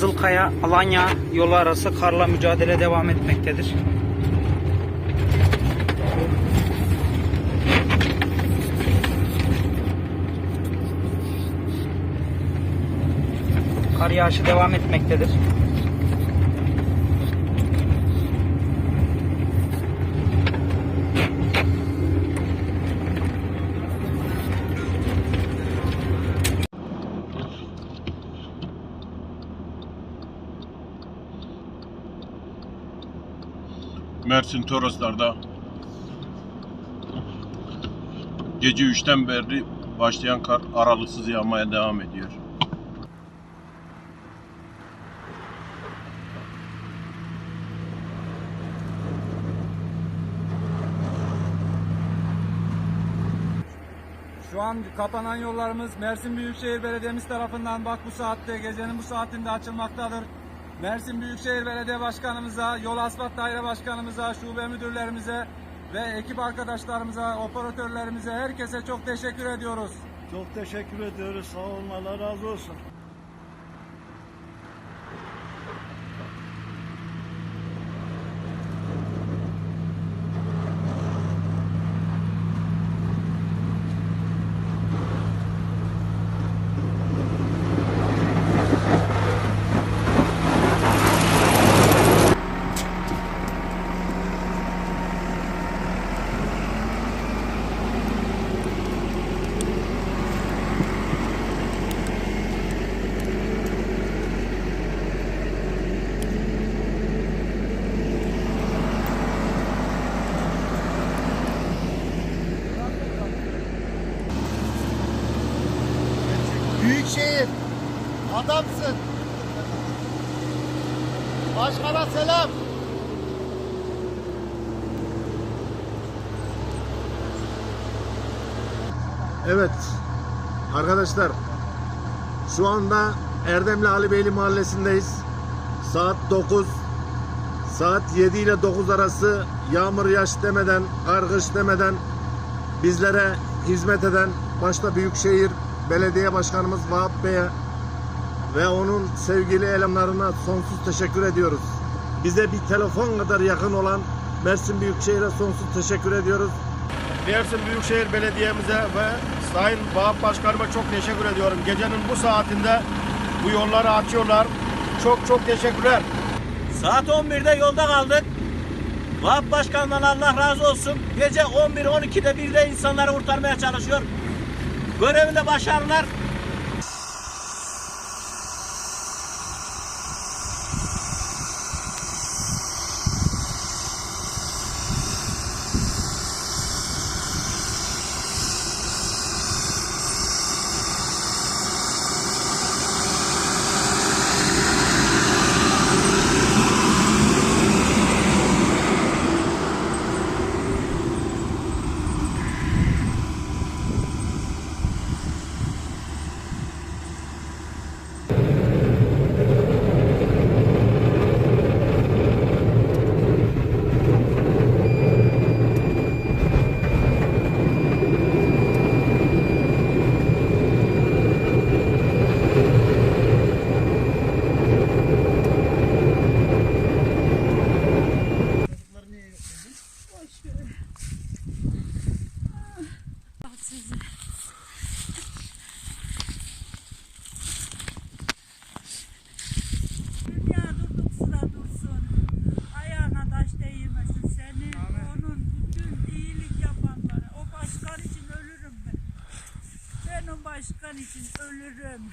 Kızılkaya Alanya yolu arası karla mücadele devam etmektedir. Kar yağışı devam etmektedir. Mersin Toroslar'da gece 3'ten beri başlayan kar aralıksız yağmaya devam ediyor. Şu an kapanan yollarımız Mersin Büyükşehir Belediyemiz tarafından bak bu saatte gecenin bu saatinde açılmaktadır. Mersin Büyükşehir Belediye Başkanımıza, Yol Asfalt Daire Başkanımıza, şube müdürlerimize ve ekip arkadaşlarımıza, operatörlerimize, herkese çok teşekkür ediyoruz. Çok teşekkür ediyoruz. Sağ olun. Razı olsun. Büyükşehir. Adamsın. Başkana selam. Evet arkadaşlar şu anda Erdemli Ali Beyli mahallesindeyiz. Saat 9. Saat 7 ile 9 arası yağmur yaş demeden, kargış demeden bizlere hizmet eden başta Büyükşehir Belediye Başkanımız Vahap Bey'e ve onun sevgili elemanlarına sonsuz teşekkür ediyoruz. Bize bir telefon kadar yakın olan Mersin Büyükşehir'e sonsuz teşekkür ediyoruz. Mersin Büyükşehir Belediye'mize ve Sayın Vahap Başkanıma çok teşekkür ediyorum. Gecenin bu saatinde bu yolları açıyorlar. Çok çok teşekkürler. Saat 11'de yolda kaldık. Vahap Başkan'dan Allah razı olsun. Gece 11-12'de bir de insanları kurtarmaya çalışıyor. Görevinde başarılar. Başkan için ölürüm.